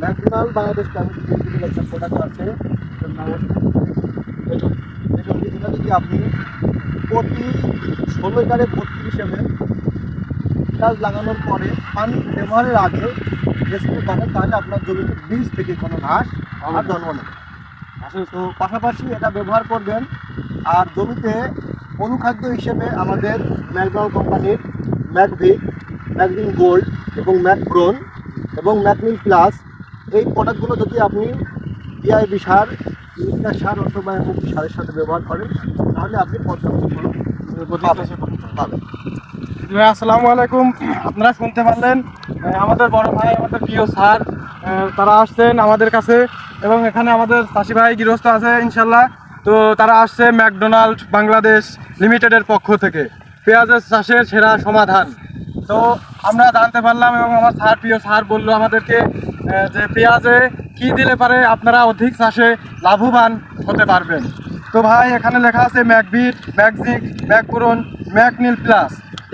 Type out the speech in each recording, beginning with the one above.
McDonald Bangladesh লিমিটেডের একটা product আছে। এটা যদি আপনি প্রতি ষোলো এগারে বত্রিশ এম গাছ লাগানোর পরে পানি ব্যবহারের আগে স্প্রে করেন তাহলে আপনার জমিতে বীজ থেকে কোনো ঘাস আর জন্ম নেবে তো পাশাপাশি এটা ব্যবহার করবেন। আর জমিতে অনুখাদ্য হিসেবে আমাদের ম্যাকডাউন কোম্পানির ম্যাকভিক ম্যাকভিন গোল্ড এবং ম্যাকব্রোন এবং ম্যাকমিন প্লাস এই প্রোডাক্টগুলো যদি আপনি ডিআইবি সার ইউরিয়া সার অথবা এমনকি সারের সাথে ব্যবহার করেন তাহলে আপনি পর্যাপ্ত পাবেন। আসসালামু আলাইকুম। আপনারা শুনতে পারলেন আমাদের বড় ভাই আমাদের প্রিয় স্যার আহ, তারা আসছেন আমাদের কাছে এবং এখানে আমাদের চাষি ভাই গৃহস্থ আছে ইনশাল্লাহ। তো তারা আসছে ম্যাকডোনাল্ড বাংলাদেশ লিমিটেডের পক্ষ থেকে। পেঁয়াজের চাষের সেরা সমাধান। তো আমরা জানতে পারলাম এবং আমার স্যার প্রিয় স্যার বলল আমাদেরকে যে পেঁয়াজে কি দিলে পারে আপনারা অধিক চাষে লাভবান হতে পারবেন। তো ভাই, এখানে লেখা আছে ম্যাকভিট ম্যাকজিক ম্যাকপুরন ম্যাকনিল প্লাস।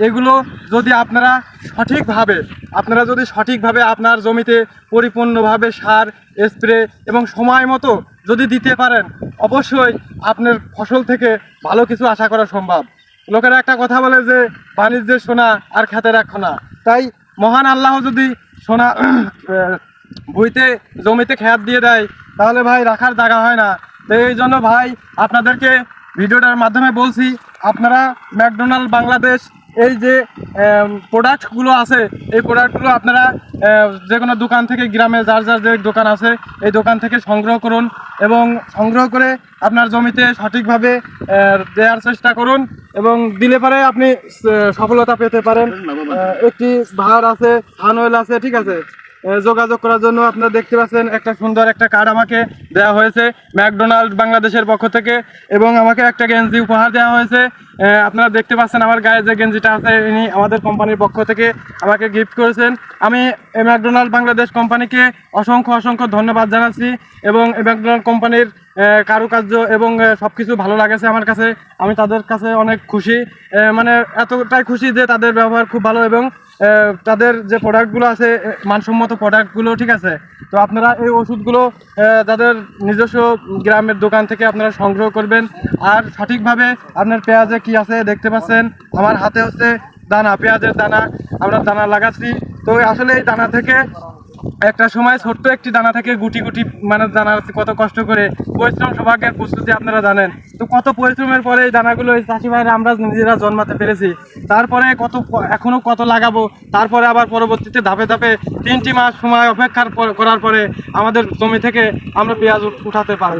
এগুলো যদি আপনারা সঠিকভাবে, আপনারা যদি সঠিকভাবে আপনার জমিতে পরিপূর্ণভাবে সার, স্প্রে এবং সময় মতো যদি দিতে পারেন, অবশ্যই আপনার ফসল থেকে ভালো কিছু আশা করা সম্ভব। লোকেরা একটা কথা বলে যে, বাণিজ্যের সোনা আর খেতে রাখো না তাই মহান আল্লাহ যদি সোনা ভুইতে জমিতে খেয়াত দিয়ে দেয় তাহলে ভাই রাখার জায়গা হয় না। তো এই জন্য ভাই আপনাদেরকে ভিডিওটার মাধ্যমে বলছি আপনারা ম্যাকডোনাল্ড বাংলাদেশ এই যে প্রোডাক্টগুলো আছে এই প্রোডাক্টগুলো আপনারা যে কোনো দোকান থেকে গ্রামে যার যার যে দোকান আছে এই দোকান থেকে সংগ্রহ করুন এবং সংগ্রহ করে আপনার জমিতে সঠিকভাবে দেওয়ার চেষ্টা করুন এবং দিলে পরে আপনি সফলতা পেতে পারেন। একটি ভার আছে সানওয়েল আছে ঠিক আছে? যোগাযোগ করার জন্য আপনারা দেখতে পাচ্ছেন একটা সুন্দর একটা কার্ড আমাকে দেওয়া হয়েছে ম্যাকডোনাল্ড বাংলাদেশের পক্ষ থেকে এবং আমাকে একটা গেঞ্জি উপহার দেওয়া হয়েছে। আপনারা দেখতে পাচ্ছেন আমার গায়ে যে গেঞ্জিটা আছে, ইনি আমাদের কোম্পানির পক্ষ থেকে আমাকে গিফট করেছেন। আমি ম্যাকডোনাল্ড বাংলাদেশ কোম্পানিকে অসংখ্য অসংখ্য ধন্যবাদ জানাচ্ছি এবং ম্যাকডোনাল্ড কোম্পানির কারুকার্য এবং সব কিছু ভালো লাগেছে আমার কাছে। আমি তাদের কাছে অনেক খুশি। মানে এতটাই খুশি যে তাদের ব্যবহার খুব ভালো এবং তাদের যে প্রোডাক্টগুলো আছে মানসম্মত প্রোডাক্টগুলো ঠিক আছে? তো আপনারা এই ওষুধগুলো তাদের নিজস্ব গ্রামের দোকান থেকে আপনারা সংগ্রহ করবেন। আর সঠিকভাবে আপনার পেঁয়াজে কি আছে দেখতে পাচ্ছেন? আমার হাতে হচ্ছে দানা, পেঁয়াজের দানা, আমরা দানা লাগাচ্ছি। তো আসলে এই দানা থেকে একটা সময় ছোট্ট একটি দানা থেকে গুটি গুটি মানে দানা কত কষ্ট করে পরিশ্রম সৌভাগ্যের প্রস্তুতি আপনারা জানেন। তো কত পরিশ্রমের পরে এই দানাগুলো এই চাষি ভাইরা আমরা নিজেরা জন্মাতে পেরেছি। তারপরে কত এখনও কত লাগাবো তারপরে আবার পরবর্তীতে ধাপে ধাপে তিনটি মাস সময় অপেক্ষার পর- করার পরে আমাদের জমি থেকে আমরা পেঁয়াজ উঠাতে পারব।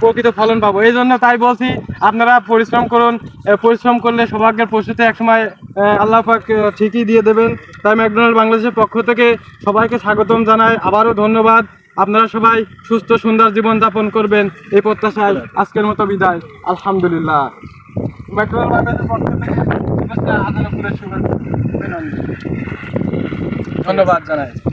প্রকৃত ফলন পাবো। এই জন্য তাই বলছি আপনারা পরিশ্রম করুন পরিশ্রম করলে সৌভাগ্যের প্রস্তুতি একসময় আল্লাহ পাক ঠিকই দিয়ে দেবেন। তাই ম্যাকডোনাল্ড বাংলাদেশের পক্ষ থেকে সবাইকে স্বাগতম জানাই। আবারও ধন্যবাদ। আপনারা সবাই সুস্থ, সুন্দর জীবন যাপন করবেন। এই প্রত্যাশায় আজকের মতো বিদায়। আলহামদুলিল্লাহ। ধন্যবাদ জানাই।